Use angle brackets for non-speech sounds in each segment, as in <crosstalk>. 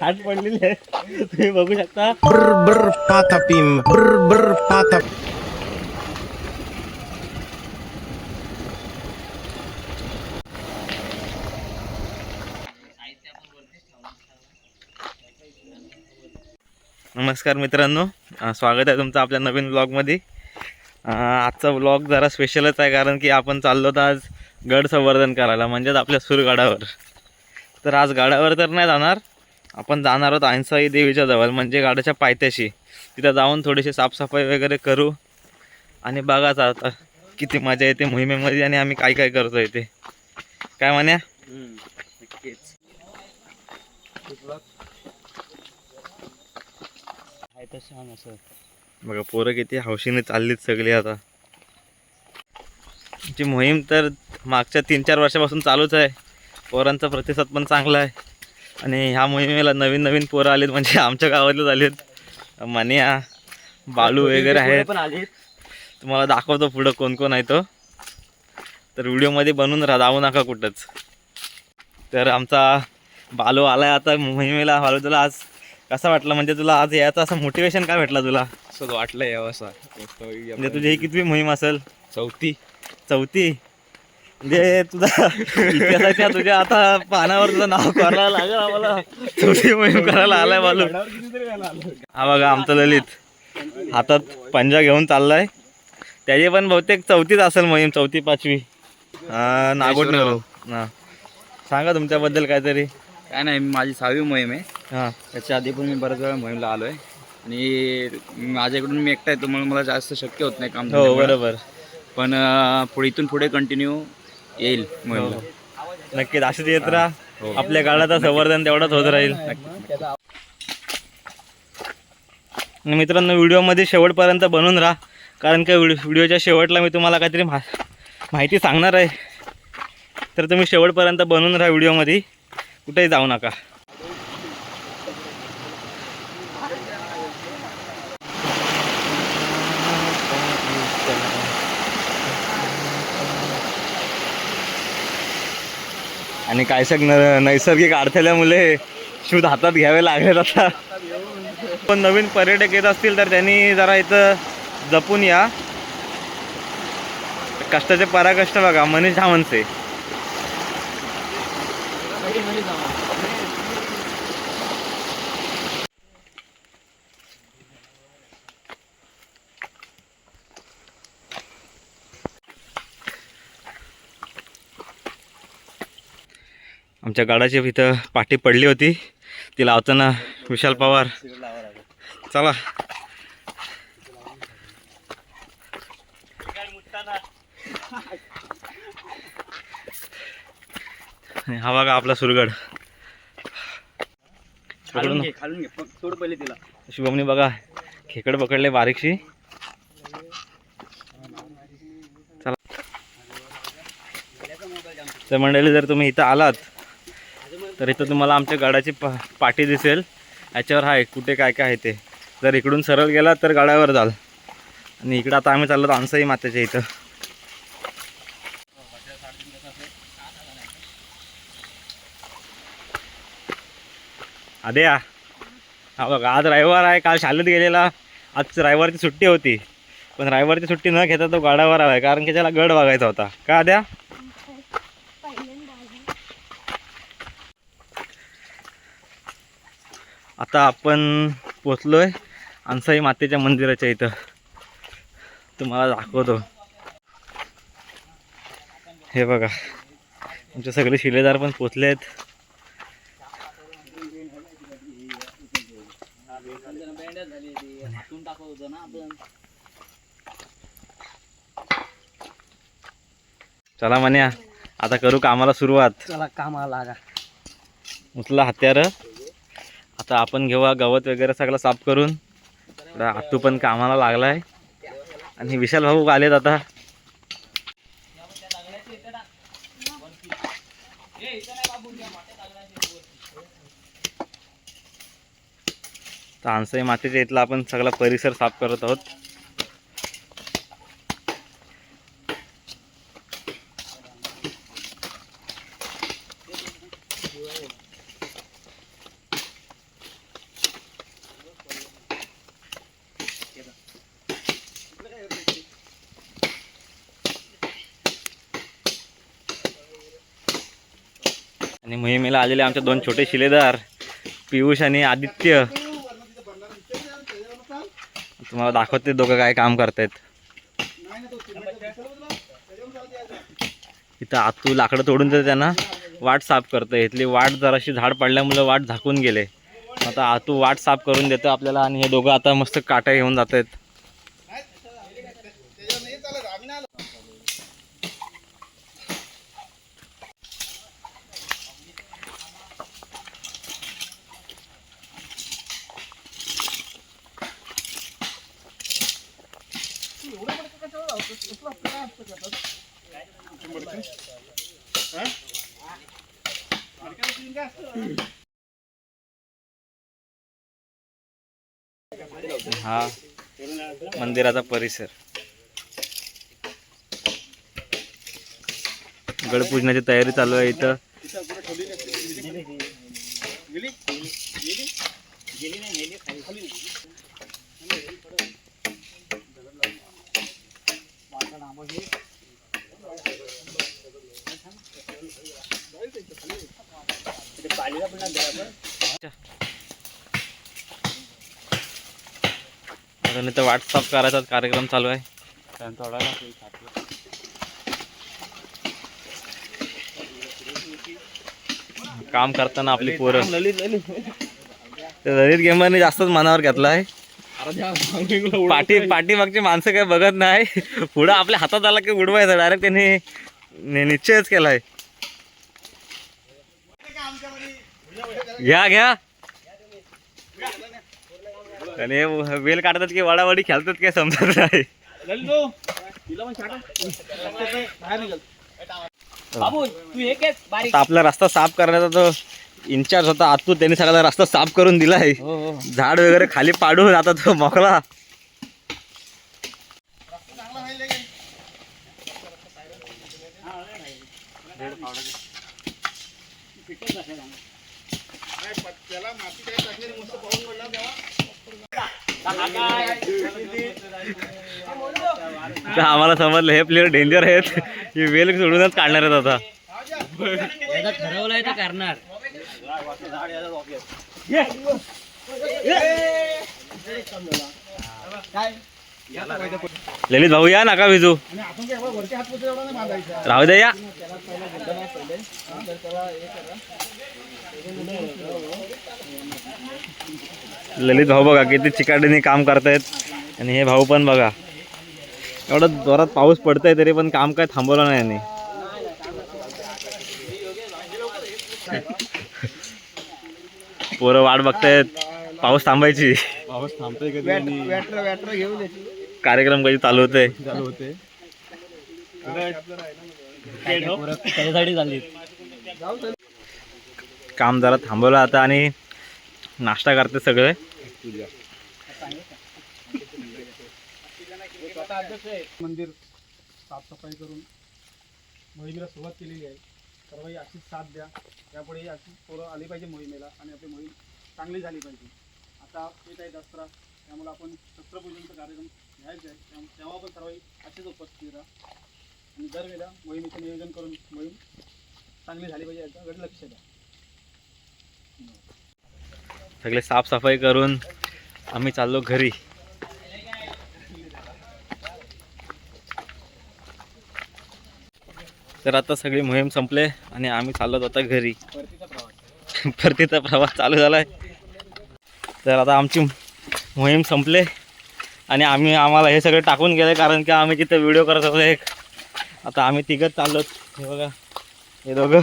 खाट पडलेली आहे. तुम्ही बघू शकता. नमस्कार मित्रांनो. स्वागत आहे तुमचं आपल्या नवीन ब्लॉगमध्ये आजचा ब्लॉग जरा स्पेशलच आहे कारण की आपण चाललो तर आज गड संवर्धन करायला म्हणजेच आपल्या सुरगडावर. तर आज गाड्यावर तर नाही जाणार. आपण जाणार आहोत आईंसाई देवीच्या जवळ म्हणजे गाड्याच्या पायथ्याशी. तिथं जाऊन थोडीशी साफसफाई वगैरे करू. आणि बघाच आता किती मजा येते मोहिमेमध्ये आणि आम्ही काय काय करतो इथे. काय म्हण्या? बघा पोरं किती हौशीने चाललीत सगळी आता. ची मोहीम तर मागच्या तीन चार वर्षापासून चालूच आहे. पोरांचा प्रतिसाद पण चांगला आहे. आणि ह्या मोहिमेला नवीन नवीन पोरं आलीत म्हणजे आमच्या गावातलेच आलेत. मनिया बालू वगैरे आहेत. पण आले तुम्हाला दाखवतो पुढं कोण कोण आहे तो. तर व्हिडिओमध्ये बनवून राहा जाऊ नका कुठंच. तर आमचा बालू आलाय आता मोहिमेला बालू तुला आज कसा वाटला? म्हणजे तुला आज याचं असं मोटिवेशन काय भेटला तुला? असं वाटलं यावं असं. म्हणजे तुझी ही कितवी मोहीम असेल? चौथी. चौथी. म्हणजे तुझा इतिहासाच्या तुझ्या आता पानावर तुझं नाव करायला लागेल आम्हाला. चौथी मोहीम करायला आलाय बालू हा बघा आमचा ललित. हातात पंजा घेऊन चाललाय. त्याची पण बहुतेक चौथीच असेल मोहीम चौथी पाचवी. नागोठणे हा. सांगा तुमच्याबद्दल काहीतरी. काय नाही माझी सहावी मोहीम आहे. हां. त्याच्या आधी पण मी बऱ्याच वेळा मोहीमला आलो आहे आणि माझ्याकडून मी एकटा येतो म्हणून मला जास्त शक्य होत नाही काम हो. बरोबर. पण पुढे इथून पुढे कंटिन्यू येईल मोहीमला नक्कीच. अशीच येत राहा हो. आपल्या काळाचं संवर्धन तेवढंच होत राहील. मित्रांनो व्हिडिओमध्ये शेवटपर्यंत बनून राहा. कारण का व्हिडिओ व्हिडिओच्या शेवटला मी तुम्हाला काहीतरी मा माहिती सांगणार आहे. तर तुम्ही शेवटपर्यंत बनवून राहा व्हिडिओमध्ये. कुठेही जाऊ नका. आणि काय न नैसर्गिक अडथळ्यामुळे शूज हातात घ्यावे लागले आता. पण नवीन पर्यटक येत असतील तर त्यांनी जरा इथं जपून या. कष्टाचे पराकष्ट बघा मनीष धावनचे. आमच्या गाडाची इथं पाठी पडली होती. ती लावताना विशाल पवार. चला. हा बघा आपला सुरगड. तिला. शुभमनी बघा खेकड पकडले बारीकशी. चला. तर मंडळी जर तुम्ही इथं आलात तर इथं तुम्हाला आमच्या गाड्याची पा पाठी दिसेल. याच्यावर आहे कुठे काय काय आहे ते. जर इकडून सरळ गेलात तर गाड्यावर जाल. आणि इकडं आता आम्ही चाललो आमचाही मातेच्या इथं. अद्या हा बघा आज रविवार आहे काल शाळेत गेलेला. आज रविवारची सुट्टी होती. पण रविवारची सुट्टी न घेता तो गाडावर आहे कारण की त्याला गड बघायचा होता. का द्या आता आपण पोचलोय अंसाई मातेच्या मंदिराच्या इथं. तुम्हाला दाखवतो. हे बघा आमचे सगळे शिलेदार पण पोचले आहेत. चला म्हण्या आता करू कामाला सुरुवात. चला कामाला लागा. उचला हत्यार. आता आपण घेऊ गवत वगैरे सगळं साफ करून. आतू पण कामाला लागला आहे आणि विशाल भाऊ आलेत आता. तर आनसाई मातेच्या इथला आपण सगळा परिसर साफ करत आहोत. आणि मोहिमेला आलेले आमचे दोन छोटे शिलेदार पियुष आणि आदित्य. तुम्हाला दाखवते दोघं काय काम करतायत. इथं आतू लाकडं तोडून तर त्यांना. वाट साफ करतं इथली वाट जराशी झाड पडल्यामुळे वाट झाकून गेले. आता आतू वाट साफ करून देतो आपल्याला आणि हे दोघं आता मस्त काट्या घेऊन जात आहेत हा मंदिराचा परिसर. गडपूजनाची तयारी चालू आहे इथं. अजून इथं वाट साफ करायचा कार्यक्रम चालू आहे. काम करताना आपली पोरं. ललित गेमरने जास्तच मनावर घेतला आहे पाठी पाठीमागची माणसं काय बघत नाही. पुढं आपल्या हातात आला की उडवायचं. डायरेक्ट त्यांनी निश्चयच केलाय. घ्या घ्या. आणि हे वेल काढतात की वडावडी खेळतात काय समजत नाही. आपला रस्ता साफ करण्याचा तो इन्चार्ज होता. आतू त्यांनी सगळा रस्ता साफ करून दिलाय. झाड वगैरे खाली पाडून आता तो मोकळा. तर आम्हाला समजलं हे प्लेअर डेंजर आहेत. हे वेल सोडूनच काढणार आहेत आता. ठरवलंय तर करणार ललित भाऊ या नका विजू? राहू द्या या. ललित भाऊ बघा किती चिकाटीने काम करतायत. आणि हे भाऊ पण बघा. एवढं जोरात पाऊस पडतोय तरी पण काम काय थांबवलं नाही यांनी. <laughs> पोरं वाट बघतायत. पाऊस थांबायची. पाऊस थांबतोय कार्यक्रम कधी चालू होते चालू होते काम जरा थांबवलं आता आणि नाश्ता करते सगळे. मंदिर साफसफाई करून मोहिमेला सुरुवात केलेली आहे. सर्वही अशीच साथ द्या. यापुढे अशी पोरं आली पाहिजे मोहिमेला आणि आपली मोहीम चांगली झाली पाहिजे. आता येत आहे दसरा. त्यामुळे आपण शस्त्रपूजनचा कार्यक्रम घ्यायचा आहे. तेव्हा पण सर्वही अशीच उपस्थित राहा आणि दरवेळेला मोहिमेचं नियोजन करून मोहीम चांगली झाली पाहिजे याच्याकडे लक्ष द्या. सगळे साफसफाई करून आम्ही चाललो घरी. तर आता सगळी मोहीम संपले आणि आम्ही चाललो आता घरी. परतीचा प्रवास चालू झालाय. तर आता आमची मोहीम संपले आणि आम्ही आम्हाला हे सगळं टाकून गेले कारण की आम्ही तिथं व्हिडिओ करत होतो एक. आता आम्ही तिघंच चाललो हे बघा. हे दोघं.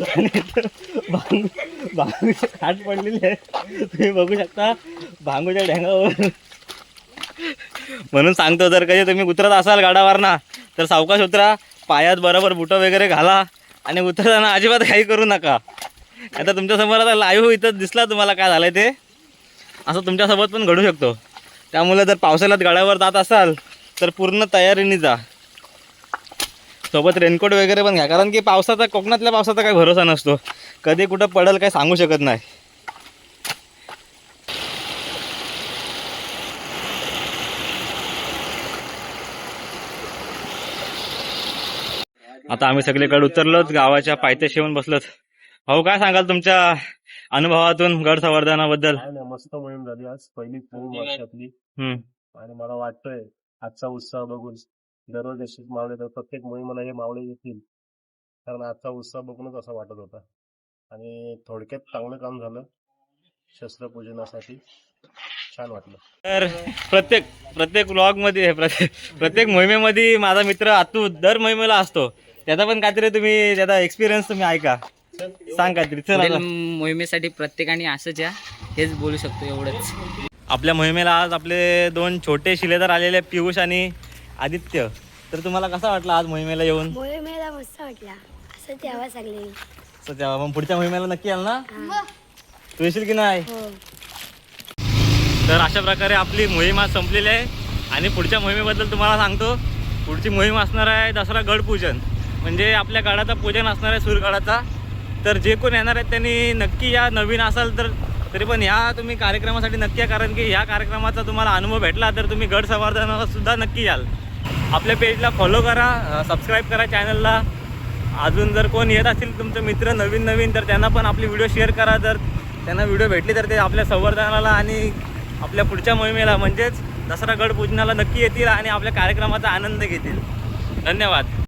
भांग भांगूचे खाट पडलेली आहे तुम्ही बघू शकता भांगूच्या ढेंगावर म्हणून सांगतो जर कधी तुम्ही उतरत असाल गाडावर ना तर सावकाश उतरा पायात बरोबर बुटं वगैरे घाला आणि उतरताना अजिबात काही करू नका. आता तुमच्यासमोर आता लाईव्ह इथं दिसला तुम्हाला काय झालं ते? असं तुमच्यासोबत पण घडू शकतो. त्यामुळे जर पावसाळ्यात गाड्यावर जात असाल तर पूर्ण तयारीने जा. सोबत रेनकोट वगैरे पण घ्या. कारण की पावसाचा कोकणातल्या पावसाचा काही भरोसा नसतो. कधी कुठं पडेल काही सांगू शकत नाही. आता आम्ही सगळीकडे उतरलोच गावाच्या पायथ्याशी येऊन बसलोत. भाऊ काय सांगाल तुमच्या अनुभवातून गड संवर्धनाबद्दल मस्त मोहीम झाली आज. पहिली मोहीम वर्षातली. हम्म. आणि मला वाटतंय आजचा उत्साह बघून दररोज अशीच मावळे तर प्रत्येक मोहिमेला हे मावळे येतील. कारण आजचा उत्साह बघूनच असं वाटत होता. आणि थोडक्यात चांगलं काम झालं. शस्त्रपूजनासाठी छान वाटलं. तर प्रत्येक प्रत्येक ब्लॉगमध्ये प्रत्येक प्रत्येक मोहिमेमध्ये माझा मित्र अतू दर मोहिमेला असतो. त्याचा पण काहीतरी तुम्ही त्याचा एक्सपिरियन्स तुम्ही ऐका. सांग काहीतरी. चल पुढील आता. मोहिमेसाठी प्रत्येकाने असंच या हेच बोलू शकतो एवढंच. आपल्या मोहिमेला आज आपले दोन छोटे शिलेदार आलेले पियुष आणि आदित्य तर तुम्हाला कसा वाटला आज मोहिमेला येऊन? मोहिमेला मस्त वाटला. असं तेव्हा मग पुढच्या मोहिमेला नक्की याल ना? तू येशील की नाही? हो. तर अशा प्रकारे आपली मोहीम आज संपलेली आहे. आणि पुढच्या मोहिमेबद्दल तुम्हाला सांगतो. पुढची मोहीम असणार आहे दसरा गड पूजन. म्हणजे आपल्या गडाचं पूजन असणार आहे सूरगडाचा. तर जे कोण येणार आहेत त्यांनी नक्की या नवीन असाल तर तरी पण ह्या तुम्ही कार्यक्रमासाठी नक्की या. कारण की ह्या कार्यक्रमाचा तुम्हाला अनुभव भेटला तर तुम्ही गड संवर्धनाला सुद्धा नक्की याल. आपल्या पेजला फॉलो करा सबस्क्राईब करा चॅनलला अजून जर कोण येत असतील तुमचे मित्र नवीन नवीन तर त्यांना पण आपली व्हिडिओ शेअर करा. जर त्यांना व्हिडिओ भेटली तर ते आपल्या संवर्धनाला आणि आपल्या पुढच्या मोहिमेला म्हणजेच दसरा गड पूजनाला नक्की येतील आणि आपल्या कार्यक्रमाचा आनंद घेतील. धन्यवाद.